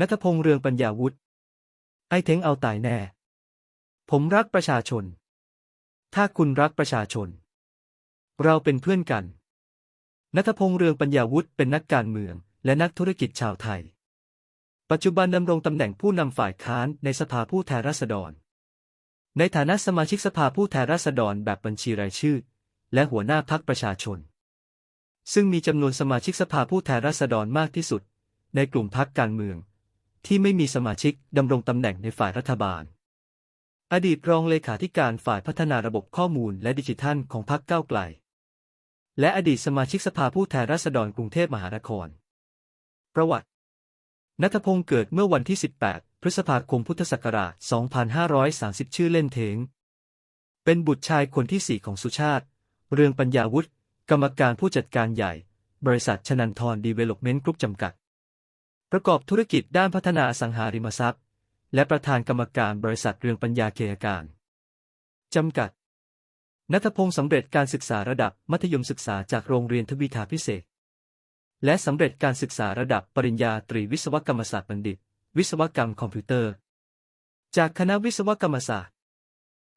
นัทพงษ์เรืองปัญญาวุฒิไอ้เท้งเอาตายแน่ ผมรักประชาชน ถ้าคุณรักประชาชน เราเป็นเพื่อนกัน นัทพงษ์เรืองปัญญาวุฒิเป็นนักการเมือง และนักธุรกิจชาวไทย ปัจจุบันดำรงตำแหน่งผู้นำฝ่ายค้านในสภาผู้แทนราษฎร ในฐานะสมาชิกสภาผู้แทนราษฎรแบบบัญชีรายชื่อ และหัวหน้าพักประชาชน ซึ่งมีจำนวนสมาชิกสภาผู้แทนราษฎรมากที่สุด ในกลุ่มพักการเมือง ที่ไม่มีสมาชิกดำรงตำแหน่งในฝ่ายรัฐบาล อดีตรองเลขาธิการฝ่ายพัฒนาระบบข้อมูลและดิจิทัลของพรรคก้าวไกล และอดีตสมาชิกสภาผู้แทนราษฎรกรุงเทพมหานคร ประวัติ นัทพงศ์เกิดเมื่อวันที่ 18 พฤษภาคมพุทธศักราช 2530 ชื่อเล่นเทง เป็นบุตรชายคนที่สี่ของสุชาติ เรืองปัญญาวุฒิ กรรมการผู้จัดการใหญ่ บริษัทชนันทรดีเวล็อปเมนต์กรุ๊ปจำกัด ประกอบธุรกิจด้านพัฒนาอสังหาริมทรัพย์ และประธานกรรมการบริษัทเรืองปัญญาเกียรการ จำกัด นัทพงศ์สำเร็จการศึกษาระดับมัธยมศึกษาจากโรงเรียนทวีทาพิเศษ และสำเร็จการศึกษาระดับปริญญาตรีวิศวกรรมศาสตร์บัณฑิต วิศวกรรมคอมพิวเตอร์ จากคณะวิศวกรรมศาสตร์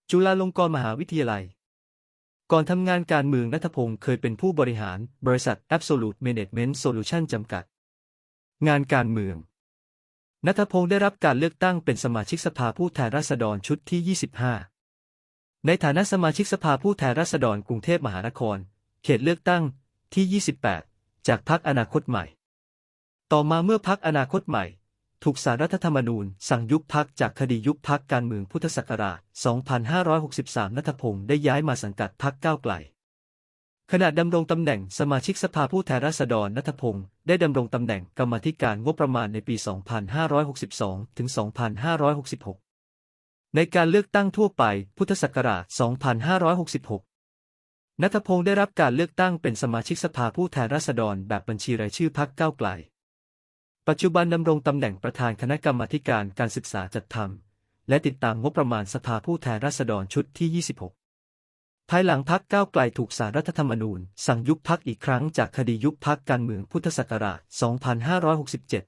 จุฬาลงกรณ์มหาวิทยาลัย ก่อนทำงานการเมืองนัทพงศ์เคยเป็นผู้บริหารบริษัท Absolute Management Solution จำกัด งานการเมือง นัทพงศ์ได้รับการเลือกตั้งเป็นสมาชิกสภาผู้แทนราษฎรชุดที่ 25 ในฐานะสมาชิกสภาผู้แทนราษฎรกรุงเทพมหานคร เขตเลือกตั้งที่ 28 จากพรรคอนาคตใหม่ ต่อมาเมื่อพรรคอนาคตใหม่ ถูกสารรัฐธรรมนูญ สั่งยุบพักจากคดียุบพักการเมืองพุทธศักราช 2563 นัทพงศ์ได้ย้ายมาสังกัดพักก้าวไกล ขณะดำรงตำแหน่งสมาชิกสภาผู้แทนราษฎรนัทพงศ์ได้ดำรงตำแหน่งกรรมธิการงบประมาณในปี 2562 ถึง 2566 ในการเลือกตั้งทั่วไป พุทธศักราช 2566 นัทพงศ์ได้รับการเลือกตั้งเป็นสมาชิกสภาผู้แทนราษฎรแบบบัญชีรายชื่อพักก้าวไกล ปัจจุบันดำรงตำแหน่งประธานคณะกรรมาการการศึกษาจัดทำและติดตามงบประมาณสภาผู้แทนราษฎรชุดที่ 26 ภายหลังพักก้าวไกลถูกสารรัฐธรรมนูญ สั่งยุบพักอีกครั้งจากคดียุบพักการเมืองพุทธศักราช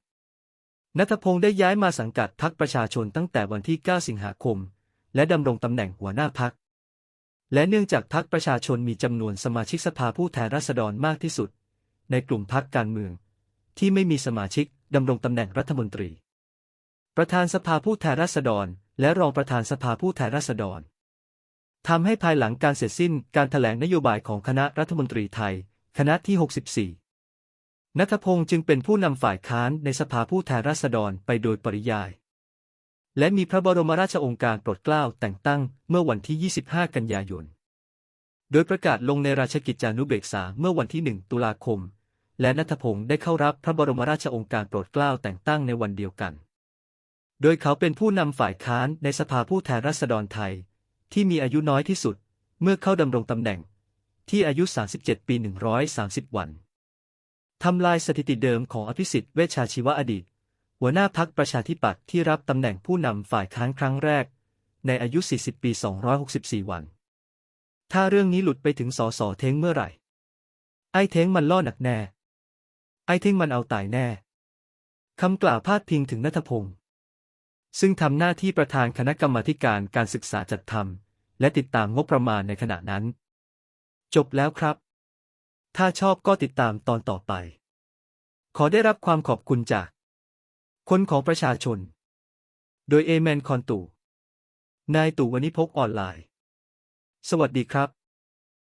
2567 นัทพงศ์ได้ย้ายมาสังกัดพักประชาชนตั้งแต่วันที่ 9 สิงหาคม และดำรงตำแหน่งหัวหน้าพัก และเนื่องจากพักประชาชนมีจำนวนสมาชิกสภาผู้แทนราษฎรมากที่สุด ในกลุ่มพักการเมือง ที่ไม่มีสมาชิกดำรงตำแหน่งรัฐมนตรี ประธานสภาผู้แทนราษฎร และรองประธานสภาผู้แทนราษฎร ทำให้ภายหลังการเสร็จสิ้นการถแถลงนโยบายของคณะรัฐมนตรีไทย คณะที่ 64 นัทพงศ์จึงเป็นผู้นำฝ่ายค้านในสภาผู้แทนราษฎรไปโดยปริยาย และมีพระบรมราชโองการโปรดเกล้าแต่งตั้งเมื่อวันที่ 25 กันยายน โดยประกาศลงในราชกิจจานุเบกษาเมื่อวันที่ 1 ตุลาคม และนัทพงศ์ได้เข้ารับพระบรมราชโองการโปรดเกล้าแต่งตั้งในวันเดียวกัน โดยเขาเป็นผู้นำฝ่ายค้านในสภาผู้แทนราษฎรไทย ที่มีอายุน้อยที่สุด เมื่อเข้าดำรงตำแหน่ง ที่อายุ 37 ปี 130 วันทำลายสถิติเดิมของอภิสิทธิ์เวชชาชีวะอดีต หัวหน้าพักประชาธิปัตย์ที่รับตำแหน่งผู้นำฝ่ายค้านครั้งแรก ในอายุ 40 ปี 264 วัน ถ้าเรื่องนี้หลุดไปถึงสอสอเท้งเมื่อไหร่ ไอ้เท้งมันล่อหนักแน่ ไอ้เท้งมันเอาตายแน่คำกล่าวพาดพิงถึงนัทพงศ์ ซึ่งทำหน้าที่ประธานคณะกรรมาการการศึกษาจัดทำและติดตามงบประมาณในขณะนั้น จบแล้วครับ ถ้าชอบก็ติดตามตอนต่อไป ขอได้รับความขอบคุณจาก คนของประชาชน โดยเอเมนคอนตูนายตู่วณิพกออนไลน์ สวัสดีครับ